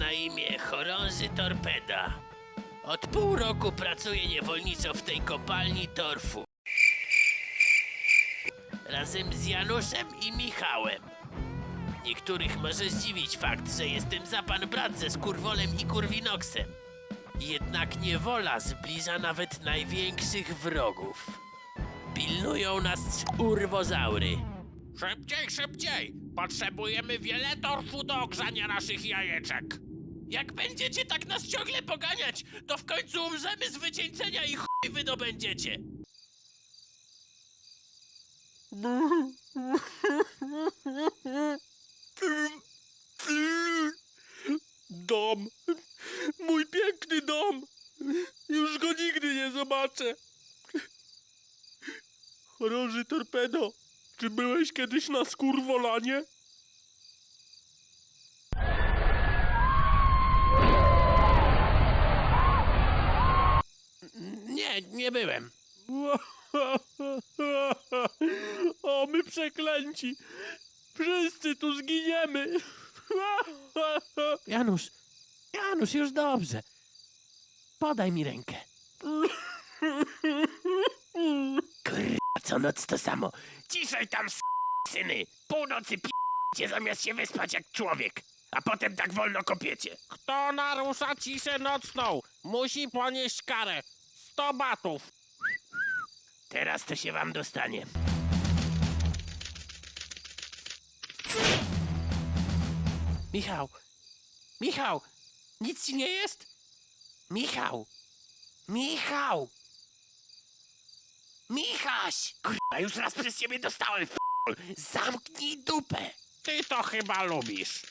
na imię Chorąży Torpeda. Od pół roku pracuję niewolniczo w tej kopalni torfu. Razem z Januszem i Michałem. Niektórych może zdziwić fakt, że jestem za pan brat ze Skurwolem i Kurwinoksem. Jednak niewola zbliża nawet największych wrogów. Pilnują nas urwozaury. Szybciej, szybciej! Potrzebujemy wiele torfu do ogrzania naszych jajeczek. Jak będziecie tak nas ciągle poganiać, to w końcu umrzemy z wycieńczenia i chuj wydobędziecie. Dom. Mój piękny dom. Już go nigdy nie zobaczę. Chorąży torpedo. Czy byłeś kiedyś na skurwolanie? Nie, nie byłem. O, my przeklęci. Wszyscy tu zginiemy. Janusz, Janusz, już dobrze. Podaj mi rękę. Kurwa, co noc to samo. Ciszej tam, syny. Północy p***cie zamiast się wyspać jak człowiek. A potem tak wolno kopiecie. Kto narusza ciszę nocną, musi ponieść karę. 100 batów. Teraz to się wam dostanie. Michał! Michał! Nic ci nie jest? Michał! Michał! Michaś! Kurwa, już raz przez ciebie dostałem f***. Zamknij dupę! Ty to chyba lubisz.